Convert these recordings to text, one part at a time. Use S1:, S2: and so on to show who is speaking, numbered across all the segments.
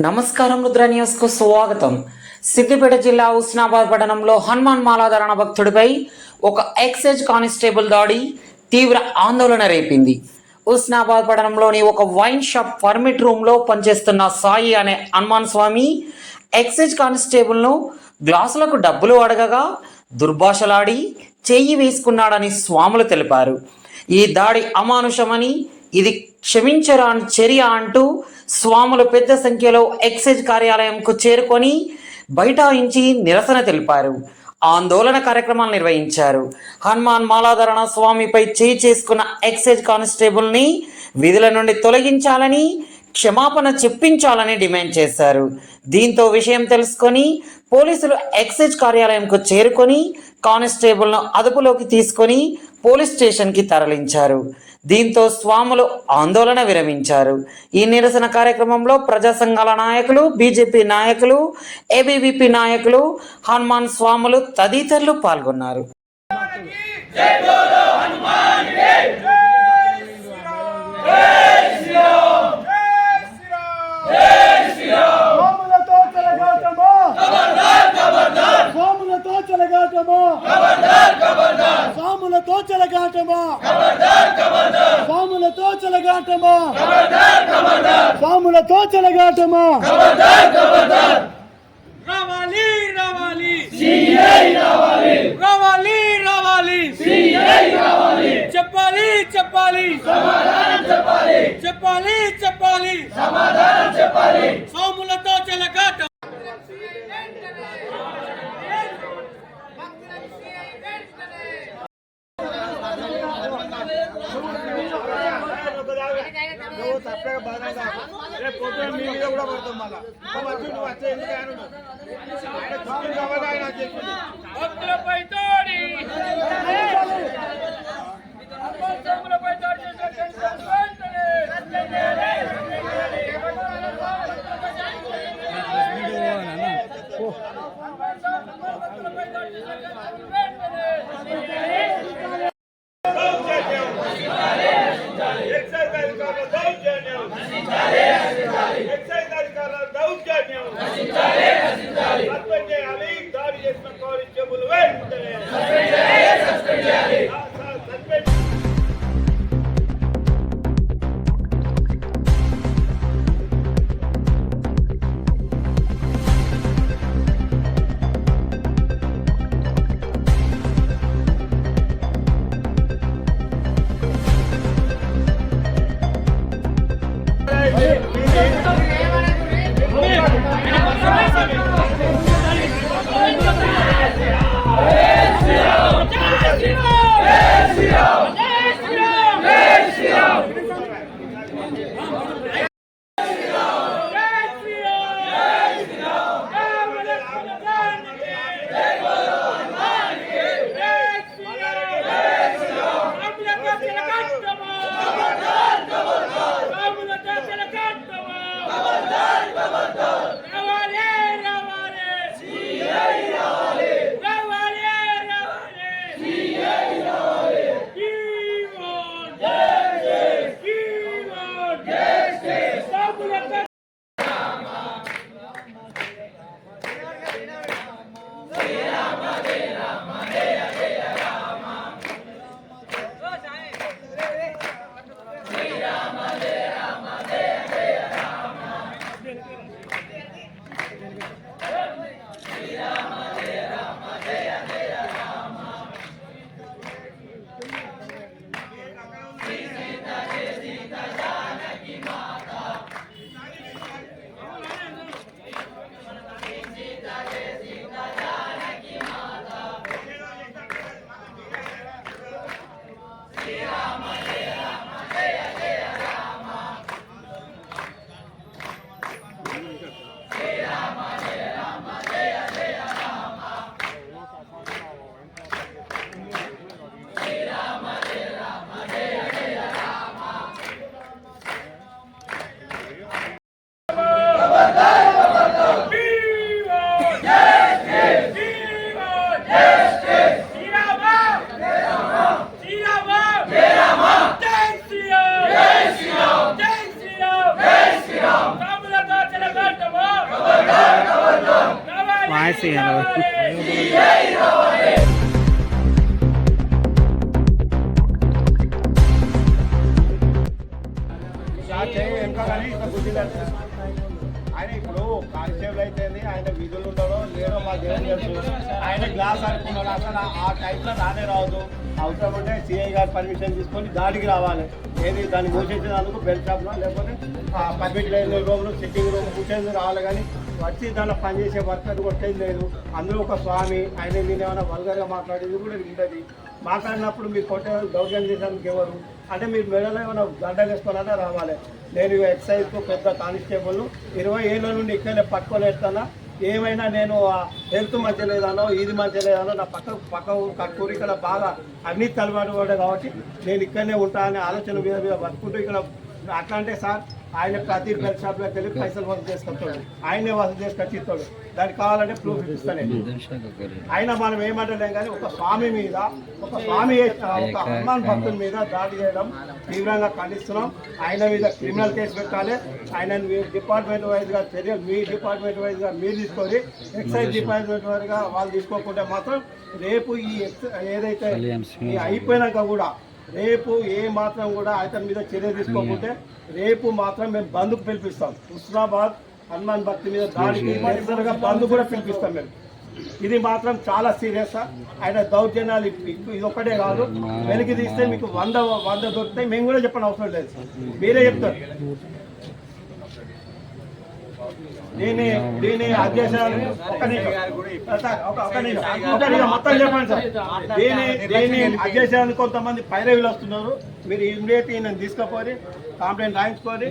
S1: నమస్కారం రుద్ర న్యూస్కు స్వాగతం. సిద్దిపేట జిల్లా హుస్నాబాద్ పట్టణంలో హనుమాన్ మాలాధారణ భక్తుడిపై ఒక ఎక్సైజ్ కానిస్టేబుల్ దాడి తీవ్ర ఆందోళన రేపింది. హుస్నాబాద్ పట్టణంలోని ఒక వైన్ షాప్ పర్మిట్ రూమ్లో పనిచేస్తున్న సాయి అనే హనుమాన్ స్వామి ఎక్సైజ్ కానిస్టేబుల్ను గ్లాసులకు డబ్బులు అడగగా దుర్భాషలాడి చెయ్యి వేసుకున్నాడని స్వాములు తెలిపారు. ఈ దాడి అమానుషమని ఇది క్షమించరాని చర్య అంటూ స్వాములు పెద్ద సంఖ్యలో ఎక్సైజ్ కార్యాలయంకు చేరుకొని బైఠాయించి నిరసన తెలిపారు. ఆందోళన కార్యక్రమాలు నిర్వహించారు. హనుమాన్ మాలాధరణ స్వామిపై చేయి చేసుకున్న ఎక్సైజ్ కానిస్టేబుల్ని విధుల నుండి తొలగించాలని క్షమాపణ చెప్పించాలని డిమాండ్ చేశారు. దీంతో విషయం తెలుసుకొని పోలీసులు ఎక్సైజ్ కార్యాలయంకు చేరుకొని కానిస్టేబుల్ను అదుపులోకి తీసుకొని పోలీస్ స్టేషన్కి తరలించారు. దీంతో స్వాములు ఆందోళన విరమించారు. ఈ నిరసన కార్యక్రమంలో ప్రజా సంఘాల నాయకులు బీజేపీ నాయకులు ఏబీవీపీ నాయకులు హనుమాన్ స్వాములు తదితరులు పాల్గొన్నారు.
S2: చెలగాటమా స్వాములతో చెలగాటమా స్వాములతో చెలగాటమా స్వాములతో చెలగాటమా
S3: రావాలి రావాలి. సిఐ రావాలి. రావాలి రావాలి. సిఐ రావాలి. చెప్పాలి చెప్పాలి. సమాధానం చెప్పాలి. చెప్పాలి చెప్పాలి. సమాధానం చెప్పాలి. సోములతో
S2: రేపు పొద్దున మీ మీద కూడా పడతాం మళ్ళా నువ్వు వచ్చి నువ్వు madeira, Rama,
S4: వాయిస్
S2: ఆయన ఇప్పుడు కానిస్టేబుల్ అయితే ఆయన విధులు ఉండడో లేదో మా దేవుని తెలుసు ఆయన గ్లాస్ అనుకున్నాడు. అసలు ఆ- టైంలో రానే రావద్దు. అవసరం ఉంటే సిఐ గారు పర్మిషన్ తీసుకొని దాడికి రావాలి. ఏది దాన్ని మూసేసేందుకు బెల్ట్ షాప్లో లేకపోతే పర్మిట్ లేని రూమ్లో సిట్టింగ్ రూమ్ కూర్చొని రావాలి కానీ వచ్చి దాంట్లో పనిచేసే వర్కర్ కొట్టేది లేదు. అందులో ఒక స్వామి ఆయన నేను ఏమైనా వల్గర్గా మాట్లాడేది కూడా ఉండదు మాట్లాడినప్పుడు మీరు కొట్టే దౌర్జన్యం చేసేందుకు ఎవరు? అంటే మీరు మెడలో ఏమైనా గంటలు వేసుకోవాలన్నా రావాలి. నేను ఎక్సైజ్ పెద్ద కానిస్టేబుల్. ఇరవై ఏళ్ళ నుండి ఇక్కడే పట్టుకోలేస్తానా ఏమైనా నేను హెల్త్ మధ్య లేదనో ఇది మధ్య లేదనో నా పక్క పక్క ఊరు కట్టుకుని ఇక్కడ బాగా అన్ని తలబాటు కూడా కాబట్టి నేను ఇక్కడనే ఉంటా అనే ఆలోచన మీద మీద బతుకుంటూ ఇక్కడ అట్లా అంటే సార్ ఆయన ప్రతి బెల్ షాప్లోకి వెళ్ళి పైసలు వసూలు చేసుకొస్తాడు ఆయనే వసూలు చేసుకొచ్చి ఇస్తాడు. దానికి కావాలంటే ప్రూఫ్ ఇస్తానే ఆయన మనం ఏమంటలేం కానీ ఒక స్వామి మీద ఒక స్వామి ఒక హనుమాన్ భక్తుల మీద దాడి చేయడం తీవ్రంగా ఖండిస్తున్నాం. ఆయన మీద క్రిమినల్ కేసు పెట్టాలి. ఆయన డిపార్ట్మెంట్ వైజ్గా చర్యలు మీ డిపార్ట్మెంట్ వైజ్గా మీరు తీసుకొని ఎక్సైజ్ డిపార్ట్మెంట్ వైజ్గా వాళ్ళు తీసుకోకుంటే మాత్రం రేపు ఈ ఎక్స్- ఏదైతే అయిపోయినాక కూడా రేపు ఏ మాత్రం కూడా అతని మీద చర్య తీసుకోకుంటే రేపు మాత్రం మేము బంద్కు పిలిపిస్తాం. హుస్నాబాద్ హనుమాన్ భక్తి మీద దాడికి నిరసనగా బంద్ కూడా పిలిపిస్తాం మేము. ఇది మాత్రం చాలా సీరియస్. ఆయన దౌర్జన్యాలు ఇది ఒకటే కాదు. వెలికి తీస్తే మీకు వంద వంద దొరుకుతాయి. మేము కూడా చెప్పని అవసరం లేదు. మీరే చెప్తారు. దీని దీని అధ్యక్షులు ఒక నిమిషం. ఒక నిమిషం. మొత్తం చెప్పండి సార్. దీని దీని అధ్యక్షులు కొంతమంది పైరవీలు వస్తున్నారు. మీరు ఇమీడియట్ ఈయన తీసుకుపోయి కంప్లైంట్ రాయించుకొని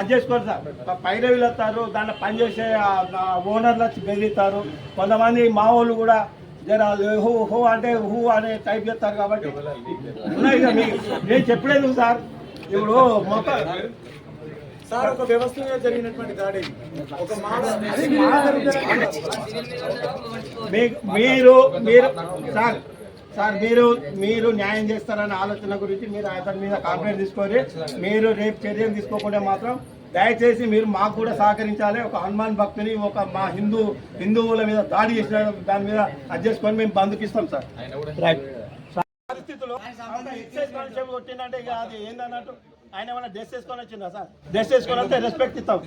S2: అడ్జస్ట్కోండి సార్. పైరవీలు వస్తారు దాంట్లో పనిచేసే ఓనర్లు వచ్చి బెదిరిస్తారు. కొంతమంది మా వాళ్ళు కూడా జర హూ హూ అంటే హూ అనే టైప్ చేస్తారు కాబట్టి. ఉన్నాయి సార్ మీకు నేను చెప్పలేదు సార్. ఇప్పుడు మొత్తం
S5: సార్ ఒక వ్యవస్థ మీద జరిగినటువంటి దాడి. ఒక
S2: మీరు మీరు సార్ సార్ మీరు మీరు న్యాయం చేస్తారనే ఆలోచన గురించి మీరు అతని మీద కంప్లైంట్ తీసుకొని మీరు రేపు చర్యలు తీసుకోకుండా మాత్రం దయచేసి మీరు మాకు కూడా సహకరించాలి. ఒక హనుమాన్ భక్తుని ఒక మా హిందూ హిందువుల మీద దాడి చేసిన దాని మీద అడ్జస్ట్ కొని మేము బంధుకిస్తాం సార్. రైట్ పరిస్థితుల్లో ఎక్సైజ్ కానిస్టేబుల్ అది ఏందన్నట్టు? ఆయన ఏమైనా డ్రెస్ వేసుకొని వచ్చిందా సార్? డ్రెస్ వేసుకొని వస్తే రెస్పెక్ట్ ఇస్తాం.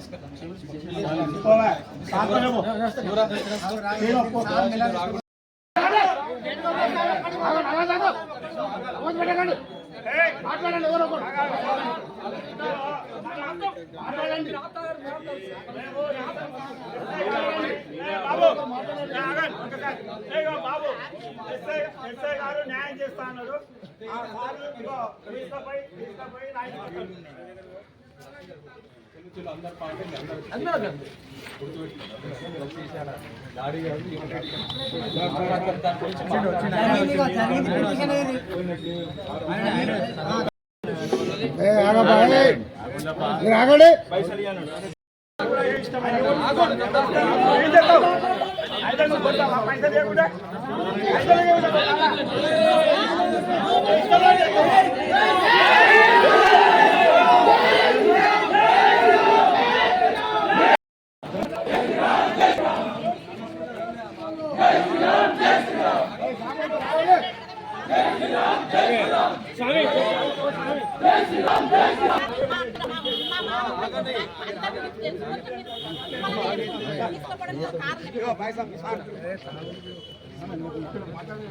S2: మాట్లాడండి. బాబు బాబు ఎస్ఐ ఎస్ఐ గారు న్యాయం చేస్తా అన్నారు ఆ సార్ ఇదిగో తీసుకుపోయి తీసుకుపోయి రాగడే. పైసలు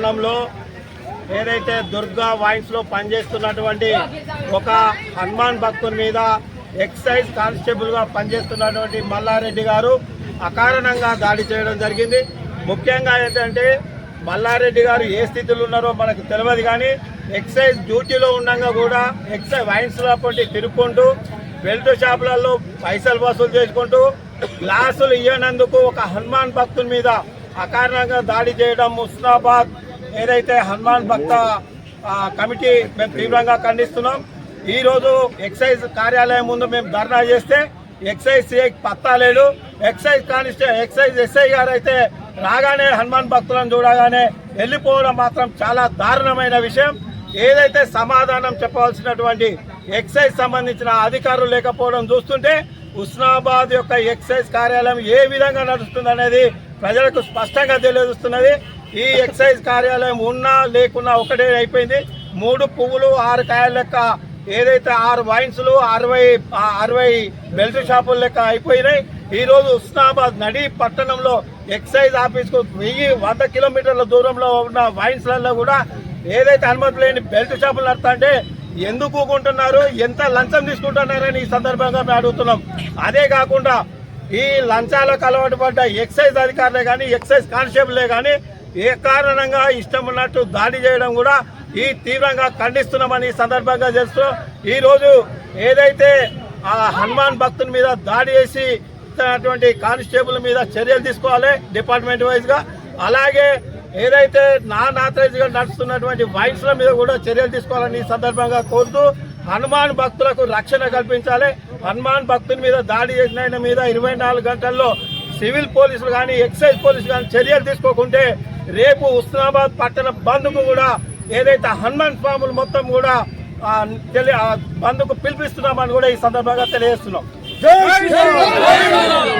S2: పట్టణంలో ఏదైతే దుర్గా వైన్స్ పనిచేస్తున్నటువంటి ఒక హనుమాన్ భక్తుని మీద ఎక్సైజ్ కానిస్టేబుల్గా పనిచేస్తున్నటువంటి మల్లారెడ్డి గారు అకారణంగా దాడి చేయడం జరిగింది. ముఖ్యంగా ఏంటంటే మల్లారెడ్డి గారు ఏ స్థితిలో ఉన్నారో మనకు తెలియదు కానీ ఎక్సైజ్ డ్యూటీలో ఉండగా కూడా ఎక్సైజ్ వైన్స్ లోపటి తిరుక్కుంటూ బెల్ట్ షాపులలో పైసలు వసూలు చేసుకుంటూ గ్లాసులు ఇవ్వనందుకు ఒక హనుమాన్ భక్తుని మీద అకారణంగా దాడి చేయడం ముస్నాబాద్ ఏదైతే హనుమాన్ భక్త కమిటీ మేము తీవ్రంగా ఖండిస్తున్నాం ఈరోజు ఎక్సైజ్ కార్యాలయం ముందు మేము ధర్నా చేస్తే ఎక్సైజ్ సిఐ పత్తా లేదు ఎక్సైజ్ కానిస్టే ఎక్సైజ్ ఎస్ఐ గారు అయితే రాగానే హనుమాన్ భక్తులను చూడగానే వెళ్ళిపోవడం మాత్రం చాలా దారుణమైన విషయం. ఏదైతే సమాధానం చెప్పవలసినటువంటి ఎక్సైజ్ సంబంధించిన అధికారులు లేకపోవడం చూస్తుంటే ఉస్నాబాద్ యొక్క ఎక్సైజ్ కార్యాలయం ఏ విధంగా నడుస్తుంది అనేది ప్రజలకు స్పష్టంగా తెలియజేస్తున్నది. ఈ ఎక్సైజ్ కార్యాలయం ఉన్నా లేకున్నా ఒకటే అయిపోయింది. మూడు పువ్వులు ఆరు కాయల లెక్క ఏదైతే ఆరు వైన్స్లు అరవై అరవై బెల్ట్ షాపుల లెక్క అయిపోయినాయి. ఈరోజు ఉస్నాబాద్ నడి పట్టణంలో ఎక్సైజ్ ఆఫీస్కు వెయ్యి వంద కిలోమీటర్ల దూరంలో ఉన్న వైన్స్లలో కూడా ఏదైతే అనుమతి లేని బెల్ట్ షాపులు నడుస్తుంటే ఎందుకు కొంటున్నారు ఎంత లంచం తీసుకుంటున్నారని ఈ సందర్భంగా మేము అడుగుతున్నాం. అదే కాకుండా ఈ లంచాలకు అలవాటు పడ్డ ఎక్సైజ్ అధికారులే కానీ ఎక్సైజ్ కానిస్టేబుల్లే కానీ ఏ కారణంగా ఇష్టం ఉన్నట్టు దాడి చేయడం కూడా ఈ తీవ్రంగా ఖండిస్తున్నామని ఈ సందర్భంగా చేస్తూ ఈరోజు ఏదైతే ఆ హనుమాన్ భక్తుని మీద దాడి చేసి అటువంటి కానిస్టేబుల్ మీద చర్యలు తీసుకోవాలి డిపార్ట్మెంట్ వైజ్గా. అలాగే ఏదైతే నాన్ ఆథరైజ్ నడుస్తున్నటువంటి వైన్స్ల మీద కూడా చర్యలు తీసుకోవాలని ఈ సందర్భంగా కోరుతూ హనుమాన్ భక్తులకు రక్షణ కల్పించాలి. హనుమాన్ భక్తుని మీద దాడి చేసిన మీద ఇరవై నాలుగు గంటల్లో సివిల్ పోలీసులు కానీ ఎక్సైజ్ పోలీసులు కానీ చర్యలు తీసుకోకుంటే రేపు ఉస్నాబాద్ పట్టణ బంద్కు కూడా ఏదైతే హనుమాన్ స్వాములు మొత్తం కూడా ఆ, తెలి- బంద్కు పిలిపిస్తున్నామని కూడా ఈ సందర్భంగా తెలియజేస్తున్నాం.
S5: జై శ్రీరామ్!